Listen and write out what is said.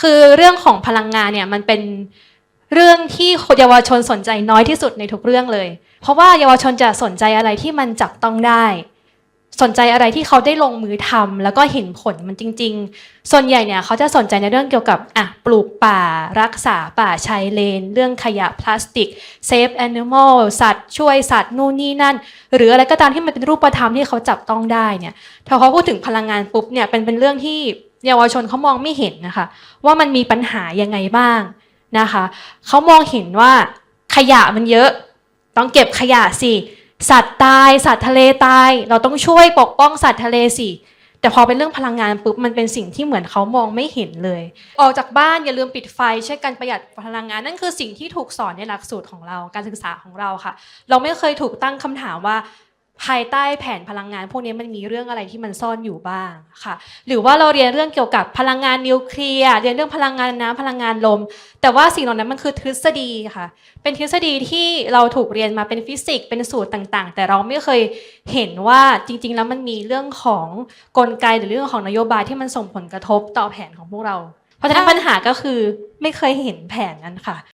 คือเรื่องของพลังงานเนี่ยมันเป็นเรื่องที่เยาวชนสนใจน้อยที่สุดในทุกเรื่องเลย เพราะว่าเยาวชนจะสนใจอะไรที่มันจับต้องได้ สนใจอะไรที่เขาได้ลงมือทำแล้วก็เห็นผลมันจริง ๆ ส่วนใหญ่เนี่ยเขาจะสนใจในเรื่องเกี่ยวกับอะ ปลูกป่า รักษาป่าชายเลน เรื่องขยะพลาสติกเซฟแอนิมอลสัตว์ ช่วยสัตว์นู่นนี่นั่น หรืออะไรก็ตามที่มันเป็นรูปธรรมที่เขาจับต้องได้เนี่ยถ้าเขาพูดถึงพลังงานปุ๊บเนี่ยเป็นเป็นเรื่องที่เยาวชนเขามองไม่เห็นนะคะ ว่ามันมีปัญหายังไงบ้างนะคะเขามองเห็นว่าขยะมันเยอะ ต้องเก็บขยะสิสัตว์ตาย สัตว์ทะเลตาย เราต้องช่วยปกป้องสัตว์ทะเลสิ แต่พอเป็นเรื่องพลังงานปุ๊บมันเป็นสิ่งที่เหมือนเขามองไม่เห็นเลย ออกจากบ้านอย่าลืมปิดไฟช่วยกันประหยัดพลังงานนั่นคือสิ่งที่ถูกสอนในหลักสูตรของเราการศึกษาของเราค่ะ เราไม่เคยถูกตั้งคำถามว่า ภายใต้แผนพลังงาน พวกนี้มันมีเรื่องอะไรที่มันซ่อนอยู่บ้างค่ะ หรือว่าเราเรียนเรื่องเกี่ยวกับพลังงานนิวเคลียร์เรียนเรื่องพลังงานน้ำพลังงานลม แต่ว่าสิ่งเหล่านั้นมันคือทฤษฎีค่ะ เป็นทฤษฎีที่เราถูกเรียนมาเป็นฟิสิกส์เป็นสูตรต่างๆ แต่เราไม่เคยเห็นว่าจริง ๆ แล้วมันมีเรื่องของกลไกหรือเรื่องของนโยบายที่มันส่งผลกระทบต่อแผนของพวกเรา เพราะฉะนั้นปัญหาก็คือไม่เคยเห็นแผนนั้นค่ะ